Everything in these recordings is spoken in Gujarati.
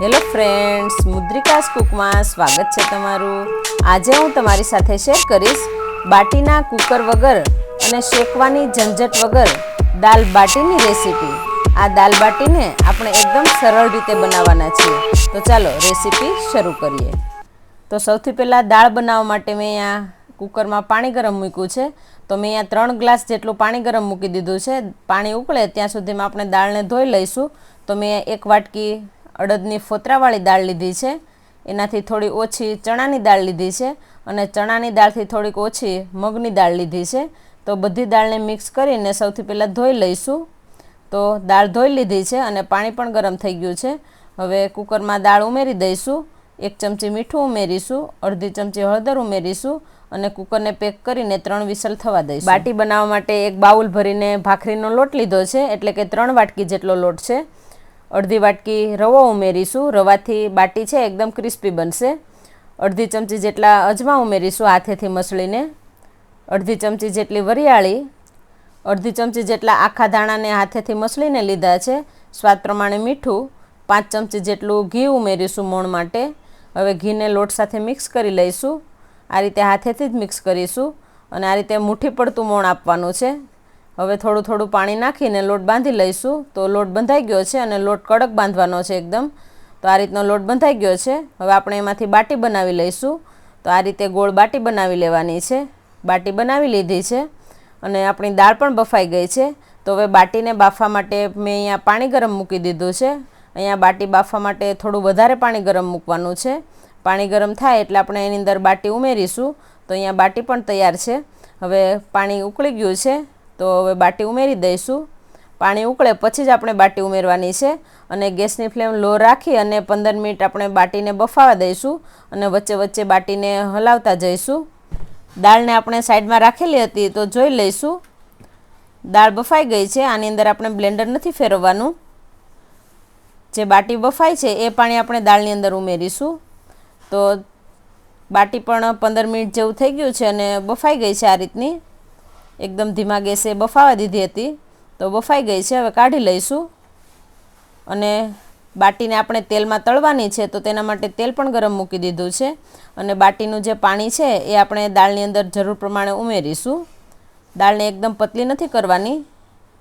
હેલો ફ્રેન્ડ્સ મુદ્રિકાસ કુકમાં સ્વાગત છે તમારું. આજે હું તમારી સાથે શેર કરીશ બાટીના કુકર વગર અને શેકવાની ઝંઝટ વગર દાલ બાટીની રેસીપી. આ દાલ બાટીને આપણે એકદમ સરળ રીતે બનાવવાના છીએ. તો ચાલો રેસીપી શરૂ કરીએ. તો સૌથી પહેલાં દાળ બનાવવા માટે મેં અહીંયા કુકરમાં પાણી ગરમ મૂક્યું છે. તો મેં અહીંયા ત્રણ ગ્લાસ જેટલું પાણી ગરમ મૂકી દીધું છે. પાણી ઉકળે ત્યાં સુધીમાં આપણે દાળને ધોઈ લઈશું. તો મેં એક વાટકી અડદની ફોતરાવાળી દાળ લીધી છે. એનાથી થોડી ઓછી ચણાની દાળ લીધી છે અને ચણાની દાળથી થોડીક ઓછી મગની દાળ લીધી છે. તો બધી દાળને મિક્સ કરીને સૌથી પહેલાં ધોઈ લઈશું. તો દાળ ધોઈ લીધી છે અને પાણી પણ ગરમ થઈ ગયું છે. હવે કુકરમાં દાળ ઉમેરી દઈશું. એક ચમચી મીઠું ઉમેરીશું, અડધી ચમચી હળદર ઉમેરીશું અને કુકરને પેક કરીને ત્રણ વિસલ થવા દઈશું. બાટી બનાવવા માટે એક બાઉલ ભરીને ભાખરીનો લોટ લીધો છે, એટલે કે ત્રણ વાટકી જેટલો લોટ છે. અડધી વાટકી રવો ઉમેરીશું. રવાથી બાટી છે, એકદમ ક્રિસ્પી બનશે. અડધી ચમચી જેટલા અજમા ઉમેરીશું હાથેથી મસળીને. અડધી ચમચી જેટલી વરિયાળી. અડધી ચમચી જેટલા આખા ધાણાને હાથેથી મસળીને લીધા છે. સ્વાદ પ્રમાણે મીઠું. પાંચ ચમચી જેટલું ઘી ઉમેરીશું મોણ માટે. હવે ઘીને લોટ સાથે મિક્સ કરી લઈશું. આ રીતે હાથેથી જ મિક્સ કરીશું. અને આ રીતે મુઠ્ઠી પડતું મોણ આપવાનું છે. હવે થોડું થોડું પાણી નાખીને લોટ બાંધી લઈશું. તો લોટ બંધાઈ ગયો છે અને લોટ કડક બાંધવાનો છે એકદમ. તો આ રીતનો લોટ બંધાઈ ગયો છે. હવે આપણે એમાંથી બાટી બનાવી લઈશું. તો આ રીતે ગોળ બાટી બનાવી લેવાની છે. બાટી બનાવી લીધી છે અને આપણી દાળ પણ બફાઈ ગઈ છે. તો હવે બાટીને બાફવા માટે મેં અહીંયા પાણી ગરમ મૂકી દીધું છે. અહીંયા બાટી બાફવા માટે થોડું વધારે પાણી ગરમ મૂકવાનું છે. પાણી ગરમ થાય એટલે આપણે એની અંદર બાટી ઉમેરીશું. તો અહીંયા બાટી પણ તૈયાર છે. હવે પાણી ઉકળી ગયું છે. તો હવે બાટી ઉમેરી દઈશું. પાણી ઉકળે પછી જ આપણે બાટી ઉમેરવાની છે. અને ગેસની ફ્લેમ લો રાખી અને પંદર મિનિટ આપણે બાટીને બફાવા દઈશું અને વચ્ચે વચ્ચે બાટીને હલાવતા જઈશું. દાળને આપણે સાઈડમાં રાખેલી હતી તો જોઈ લઈશું. દાળ બફાઈ ગઈ છે. આની અંદર આપણે બ્લેન્ડર નથી ફેરવવાનું. જે બાટી બફાઈ છે એ પાણી આપણે દાળની અંદર ઉમેરીશું. તો બાટી પણ પંદર મિનિટ જેવું થઈ ગયું છે અને બફાઈ ગઈ છે આ રીતની. એકદમ ધીમા ગેસે બફાવા દીધી હતી. તો બફાઈ ગઈ છે, હવે કાઢી લઈશું. અને બાટીને આપણે તેલમાં તળવાની છે, તો તેના માટે તેલ પણ ગરમ મૂકી દીધું છે. અને બાટીનું જે પાણી છે, એ આપણે દાળની અંદર જરૂર પ્રમાણે ઉમેરીશું. દાળને એકદમ પતલી નથી કરવાની.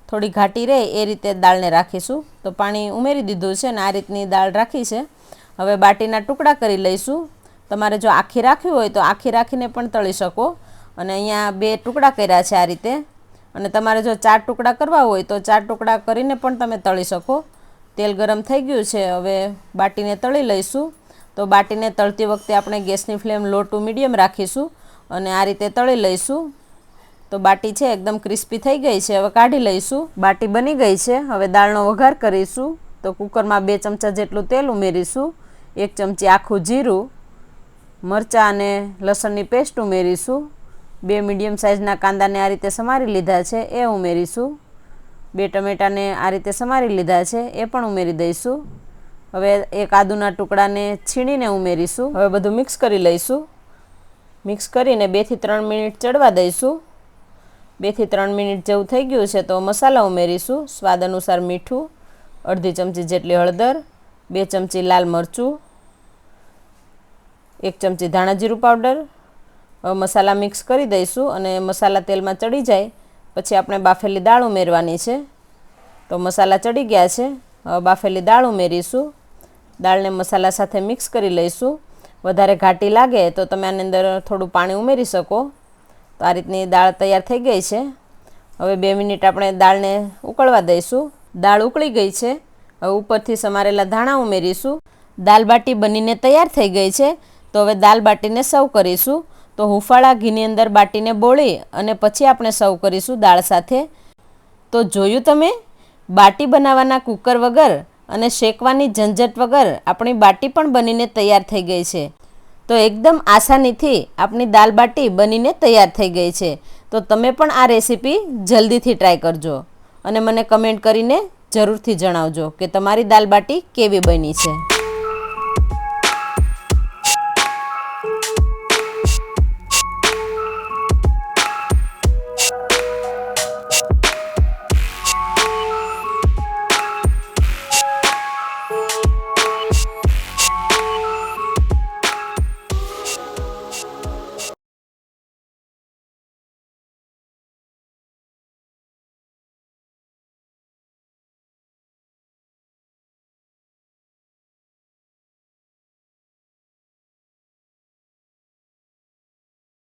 થોડી ઘાટી રહે, એ રીતે દાળને રાખીશું. તો પાણી ઉમેરી દીધું છે અને આ રીતની દાળ રાખી છે. હવે બાટીના ટુકડા કરી લઈશું. તમારે જો આખી રાખવી હોય તો આખી રાખીને પણ તળી શકો. અને અહીંયા બે ટુકડા કર્યા છે આ રીતે. અને તમારે જો ચાર ટુકડા કરવા હોય તો ચાર ટુકડા કરીને પણ તમે તળી શકો. તેલ ગરમ થઈ ગયું છે, હવે બાટીને તળી લઈશું. તો બાટીને તળતી વખતે આપણે ગેસની ફ્લેમ લો ટુ મીડિયમ રાખીશું અને આ રીતે તળી લઈશું. તો બાટી છે એકદમ ક્રિસ્પી થઈ ગઈ છે, હવે કાઢી લઈશું. બાટી બની ગઈ છે, હવે દાળનો વઘાર કરીશું. તો કુકરમાં બે ચમચા જેટલું તેલ ઉમેરીશું, એક ચમચી આખું જીરું, મરચાં અને લસણની પેસ્ટ ઉમેરીશું. બે મીડિયમ સાઇઝના કાંદાને આ રીતે સમારી લીધા છે, એ ઉમેરીશું. બે ટમેટાને આ રીતે સમારી લીધા છે, એ પણ ઉમેરી દઈશું. હવે એક આદુના ટુકડાને છીણીને ઉમેરીશું. હવે બધું મિક્સ કરી લઈશું. મિક્સ કરીને બેથી ત્રણ મિનિટ ચડવા દઈશું. બેથી ત્રણ મિનિટ જેવું થઈ ગયું છે, તો મસાલા ઉમેરીશું. સ્વાદ અનુસાર મીઠું, અડધી ચમચી જેટલી હળદર, બે ચમચી લાલ મરચું, એક ચમચી ધાણા જીરું પાવડર મસાલા મિક્સ કરી દઈશું અને મસાલા તેલમાં ચડી જાય. પછી આપણે બાફેલી દાળ ઉમેરવાની છે. તો મસાલા ચડી ગયા છે. બાફેલી દાળ ઉમેરીશું. દાળને મસાલા સાથે મિક્સ કરી લઈશું. વધારે ઘાટી લાગે તો તમે આની અંદર થોડું પાણી ઉમેરી શકો. તો આ રીતની દાળ તૈયાર થઈ ગઈ છે. હવે બે મિનિટ આપણે દાળને ઉકળવા દઈશું. દાળ ઉકળી ગઈ છે. હવે ઉપરથી સમારેલા ધાણા ઉમેરીશું. દાલ બાટી બનીને તૈયાર થઈ ગઈ છે. તો હવે દાલ બાટીને સર્વ કરીશું. તો હુંફાળા ઘીની અંદર બાટીને બોળી અને પછી આપણે સર્વ કરીશું દાળ સાથે. તો જોયું તમે? બાટી બનાવવાના કુકર વગર અને શેકવાની ઝંઝટ વગર આપણી બાટી પણ બનીને તૈયાર થઈ ગઈ છે. તો એકદમ આસાનીથી આપણી દાલ બાટી બનીને તૈયાર થઈ ગઈ છે. તો તમે પણ આ રેસીપી જલ્દીથી ટ્રાય કરજો અને મને કમેન્ટ કરીને જરૂરથી જણાવજો કે તમારી દાલ બાટી કેવી બની છે.